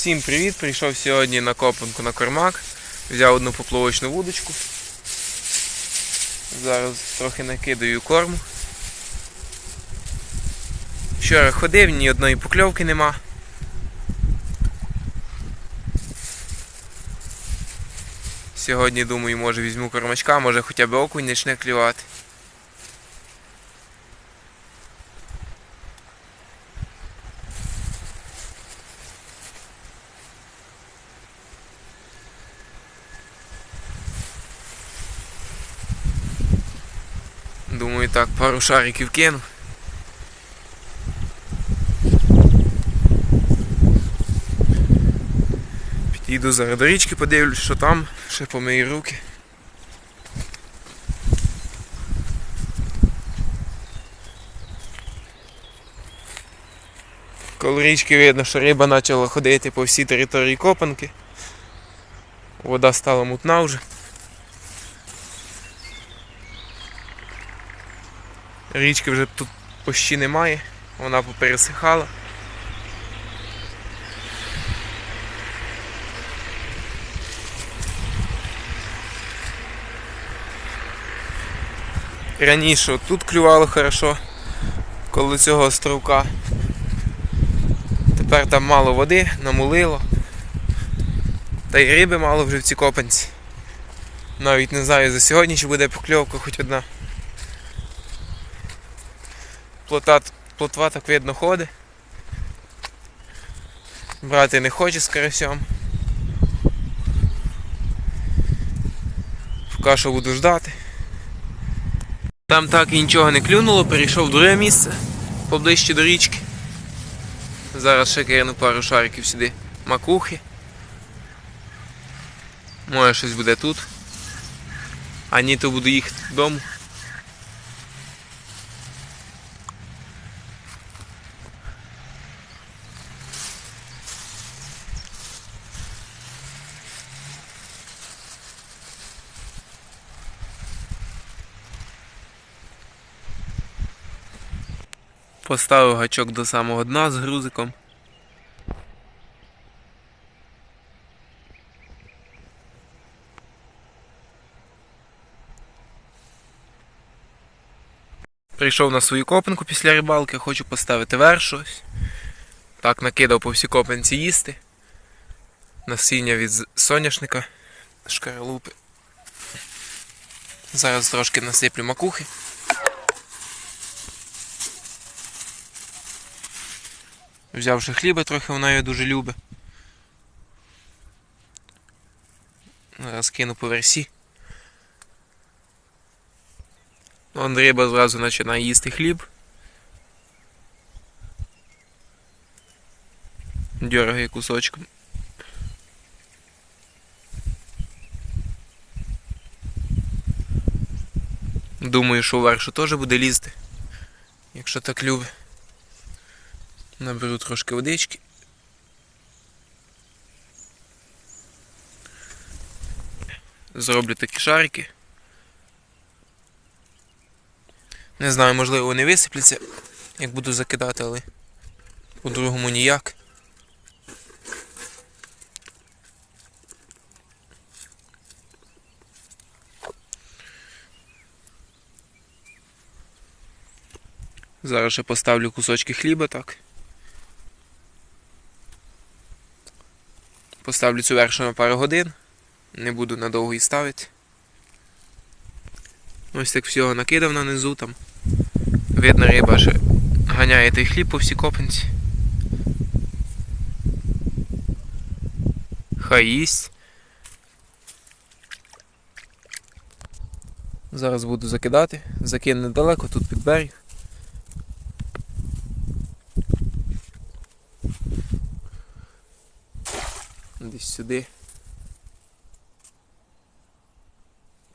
Всім привіт! Прийшов сьогодні на копанку на кормак. Взяв одну поплавочну вудочку. Зараз трохи накидаю корму. Вчора ходив, ні одної покльовки нема. Сьогодні думаю, може візьму кормачка, може хоча б окунь почне клювати. Думаю, так, пару шариків кину. Підійду зараз до річки, подивлюсь, що там, ще помию руки. Коло річки видно, що риба почала ходити по всій території копанки. Вода стала мутна вже. Річки вже тут почти немає, вона попересихала. Раніше тут клювало хорошо, коло цього островка. Тепер там мало води, намулило. Та й риби мало вже в цій копанці. Навіть не знаю за сьогодні чи буде покльовка хоч одна. Плота, плотва так видно ходить. Брати не хоче з карасем. Поки що буду ждати. Там так і нічого не клюнуло, перейшов в друге місце, поближче до річки. Зараз ще кину пару шариків сюди макухи. Може щось буде тут. А ні, то буду їхати додому. Поставив гачок до самого дна з грузиком. Прийшов на свою копанку після рибалки, хочу поставити щось. Так, накидав по всій копанці їсти. Насіння від соняшника, шкаралупи. Зараз трошки насиплю макухи. Взявши хліба трохи, вона його дуже любить. Зараз кину по версі. Вон зразу починає їсти хліб. Дергає кусочком. Думаю, що вершу теж буде лізти, якщо так любить. Наберу трошки водички. Зроблю такі шарики. Не знаю, можливо вони висипляться, як буду закидати, але по-другому ніяк. Зараз ще поставлю кусочки хліба так. Поставлю цю вершу на пару годин. Не буду надовго її ставити. Ось так всього накидав на низу там. Видно, риба ще ганяє той хліб по всій копанці. Хай їсть. Зараз буду закидати. Закину недалеко, тут під берег. Десь сюди.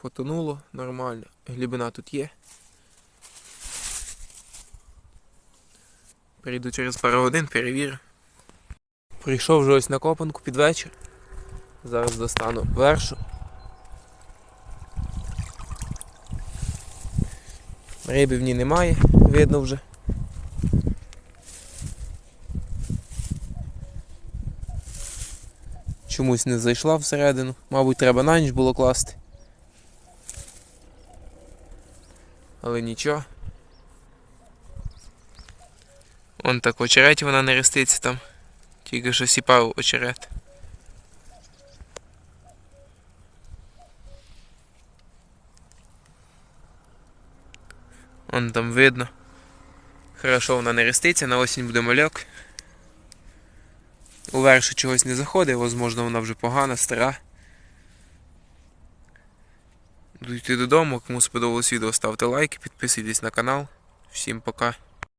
Потонуло нормально. Глибина тут є. Прийду через пару годин, перевірю. Прийшов вже ось на копанку під вечір. Зараз достану вершу. Риби в ній немає, видно вже. Чомусь не зайшла всередину. Мабуть, треба на ніч було класти. Але нічого. Он так очереті вона не реститься там. Тільки що сіпав очерет. Он там видно. Хорошо вона не реститься, на осінь буде мальок. Уверше чогось не заходить, возможно, вона вже погана, стара. Буду йти додому. Кому сподобалось відео, ставте лайки, підписуйтесь на канал. Всім пока.